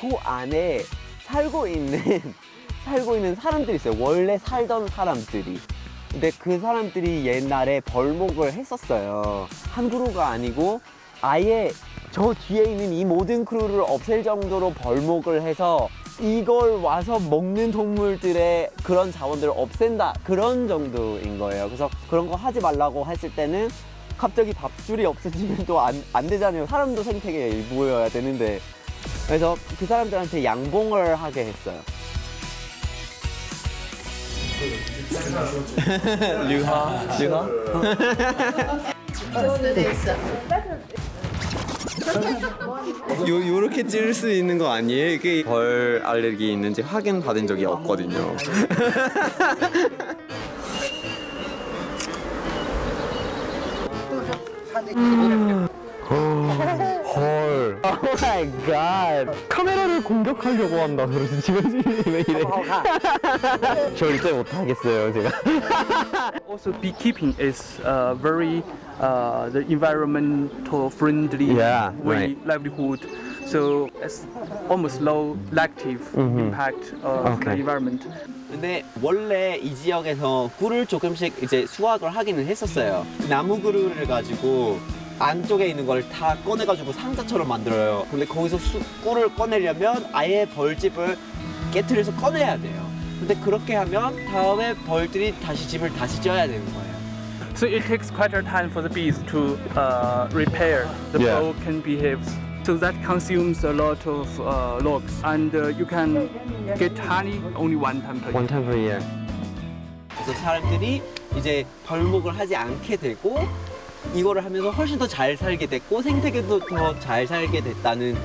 그 안에 살고 있는 살고 있는 사람들이 있어요. 원래 살던 사람들이. 근데 그 사람들이 옛날에 벌목을 했었어요. 한 그루가 아니고 아예 저 뒤에 있는 이 모든 크루를 없앨 정도로 벌목을 해서 이걸 와서 먹는 동물들의 그런 자원들을 없앤다 그런 정도인 거예요. 그래서 그런 거 하지 말라고 했을 때는 갑자기 밥줄이 없어지면 또 안 안 되잖아요. 사람도 생태계의 일부여야 되는데 그래서 그 사람들한테 양봉을 하게 했어요. 류하, 류하. 요 요렇게 찌를 수 있는 거 아니에요? 이게 벌 알레르기 있는지 확인 받은 적이 없거든요. 헐. 오 마이 갓. 카메라를 공격하려고 한다. 그래서 지금 왜 이래? 절대 못 하겠어요, 제가. Also, beekeeping is uh, very uh, the environmental friendly Yeah, way right. livelihood. So it's almost low negative impact of Mm-hmm. Okay. the environment. 근데 원래 이 지역에서 꿀을 조금씩 이제 수확을 하기는 했었어요. 나무 그루를 가지고 안쪽에 있는 걸 다 꺼내가지고 상자처럼 만들어요. 근데 거기서 수, 꿀을 꺼내려면 아예 벌집을 깨트려서 꺼내야 돼요. 근데 그렇게 하면 다음에 벌들이 다시 집을 다시 지어야 되는 거예요. So it takes quite a time for the bees to uh, repair the Yeah. broken beehives. So that consumes a lot of uh, logs, and uh, you can get honey only one time per year. time per year. 그래서 사람들이 이제 벌목을 하지 않게 되고 이거를 하면서 훨씬 더 잘 살게 됐고 생태계도 더 잘 살게 됐다는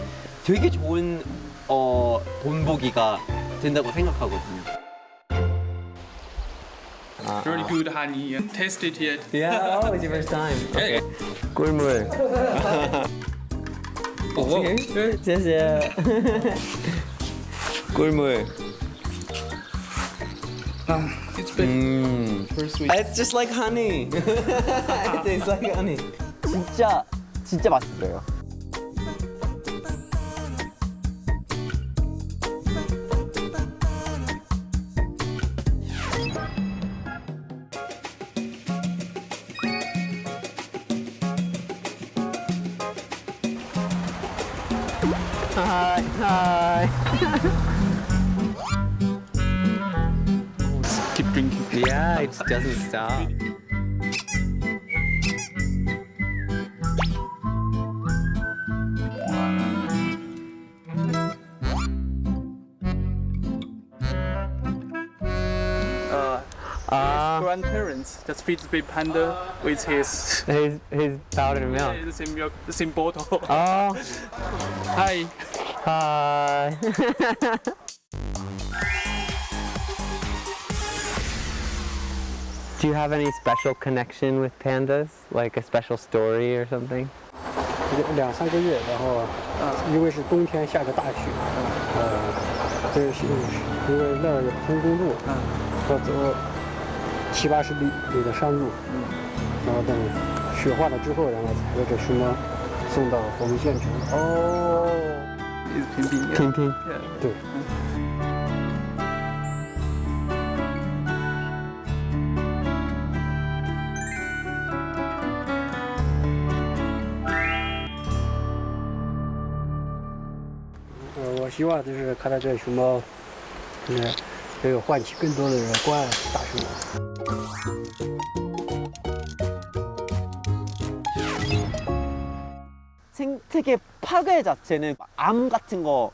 되게 좋은 어, 본보기가 된다고 생각하거든요. Really good honey. and Taste it yet? Yeah, oh, it's your first time. Okay. 꿀물. 오,谢谢. 꿀물. It's been 음. very sweet. It's just like honey. it tastes like honey. 진짜 진짜 맛있어요. Hi, hi. Keep it doesn't stop. Uh, 아, grandparents just feeds the baby panda with his his his powdered milk. the same milk, the same bottle. Oh, Hi. hi. Do you have any special connection with pandas? Like a special story or something? 两三个月，然后因为是冬天下着大雪，呃，这是因为那儿有通公路，要走七八十里里的山路，然后等雪化了之后，然后才把这熊猫送到佛门县城。 Oh. It's Pimpin. Yeah. Ping ping. Yeah. 对， 我希望就是看到这熊猫，嗯，能有唤起更多的人关爱大熊猫。 생태계 파괴 자체는 암 같은 거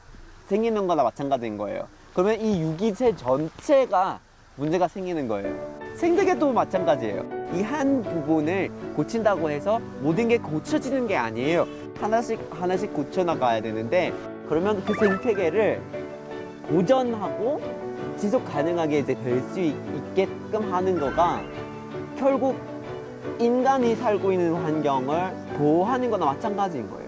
생기는 거나 마찬가지인 거예요. 그러면 이 유기체 전체가 문제가 생기는 거예요. 생태계도 마찬가지예요. 이 한 부분을 고친다고 해서 모든 게 고쳐지는 게 아니에요. 하나씩 하나씩 고쳐나가야 되는데 그러면 그 생태계를 보전하고 지속 가능하게 이제 될 수 있게끔 하는 거가 결국 인간이 살고 있는 환경을 보호하는 거나 마찬가지인 거예요.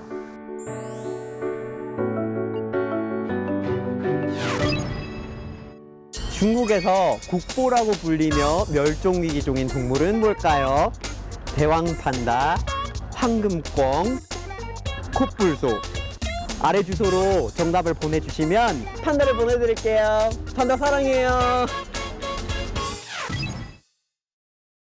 중국에서 국보라고 불리며 멸종위기 종인 동물은 뭘까요? 대왕 판다, 황금꿩, 콧불소. 아래 주소로 정답을 보내주시면 판다를 보내드릴게요. 판다 사랑해요.